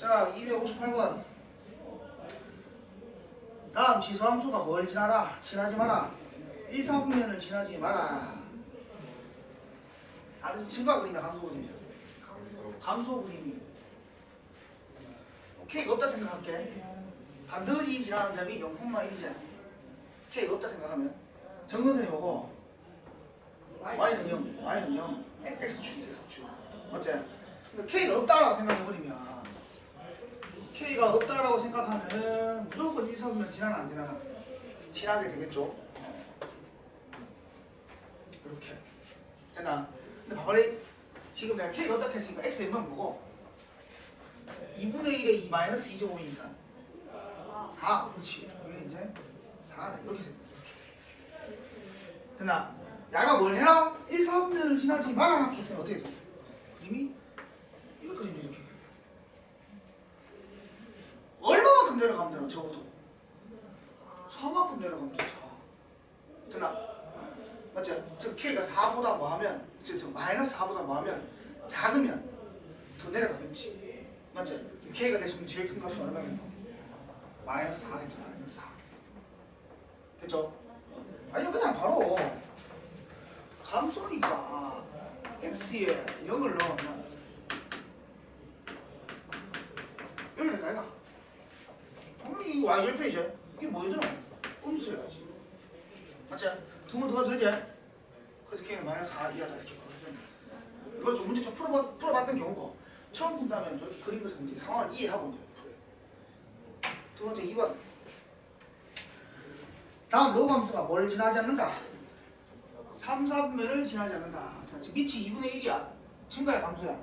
자, 258번. 다음 지수함수가 뭘 지나라? 지나지 마라. 1, 4분면을 지나지 마라. 아는 증가 그림이야, 감소 그림이야. 감소 그림이. K가 없다 생각할게. 반드시 지나는 점이 0,1이지. K가 없다 생각하면 정근선이 오고 Y는 0, Y는 0, X축이지, X축. 맞지? 근데 K가 없다라고 생각해버리면 K가 없다라고 생각하면은 무조건 1, 4분면 지나나 안 지나나? 지나게 되겠죠? 어. 이렇게. 됐나? 근데 봐봐리 지금 내가 K가 없다 했으니까 X 의면 보고 2분의 1에 2 마이너스 2제곱이니까 4 그렇지 이게 이제 4가 이렇게 된다 이렇게 됐나? 야가 뭘 해라? 1, 4분면을 지나지 마라 이렇게 했으면 어떻게 돼? 그림이 이거 그림이 이렇게 얼마만큼 내려가면 되나 적어도 4만큼 내려가면 돼 4. 됐나? 맞지? 즉 K가 4보다 뭐 하면 즉, 즉 마이너스 4보다 뭐 하면 작으면 더 내려가겠지 맞지? K가 대충 제일 큰 값이 얼마겠노? 마이너스 4겠지 마이너스 4 됐죠? 아니면 그냥 바로 감소니까 x에 0을 넣으면 여기 내가 이가 당연히 이거 y절편이죠 이게 뭐더라? 음수여야지 맞지? 두번 더가도 되지? 그래서 k는 마이너스 4 이하다 이렇게 보여주는 이걸 좀 문제 좀 풀어봤, 풀어봤던 경우고 처음 본다면 이렇게 그림 그려서 이제 상황을 이해하고 이제 풀어요. 두 번째 2번. 다음 로그 함수가 뭘 지나지 않는다? 3, 4분면을 지나지 않는다. 자 지금 밑이 2분의 1이야. 증가야 감소야.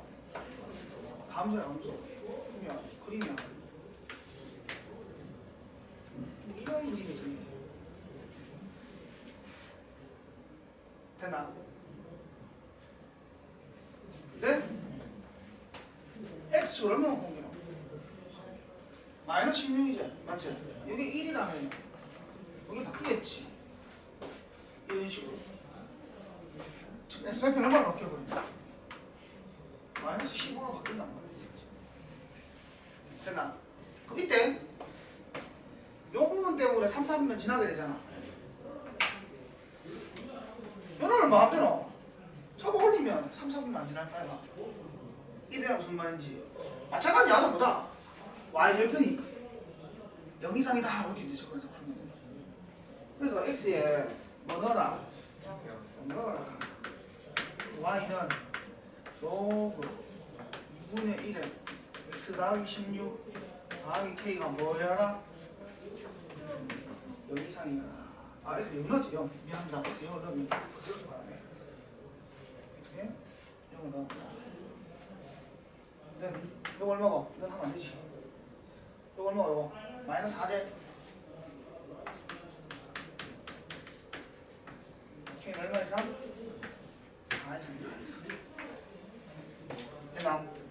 감소야 감소. 그림이야. 그림이야. 이런 그림이 그 림 됐나? 네? X 얼마나 공개나? 마이너스 16이지 맞지? 여기 1이라면 여기 바뀌겠지 이런 식으로 지금 SRP 얼마나 바뀌어버린다 마이너스 15로 바뀐단 말이지 됐나? 그럼 이때 요 부분 때문에 3, 4분면 지나게 되잖아 연호를 마음대로 잡아 올리면 3, 4분면 안 지날까 해봐 이대가 무슨 말인지. 마찬가지 야도보다 y절편이 0 이상이다 이렇게 이제 적어서 풀면 된다 그래서 x에 뭐 넣어라 뭐 넣어라 y는 로그 2분의 1에 x 더하기 16 더하기 k가 뭐야라? 0 이상이라 아 x 0 넣었지 0 미안합니다 x 0을 넣으면 그렇게 말하네 x에 0을 넣었다 근데 이거 얼마고? 이건 하면 안 되지 이거 얼마고 이거? 마이너스 4제 K 얼마 이상? 4 이상 됐나?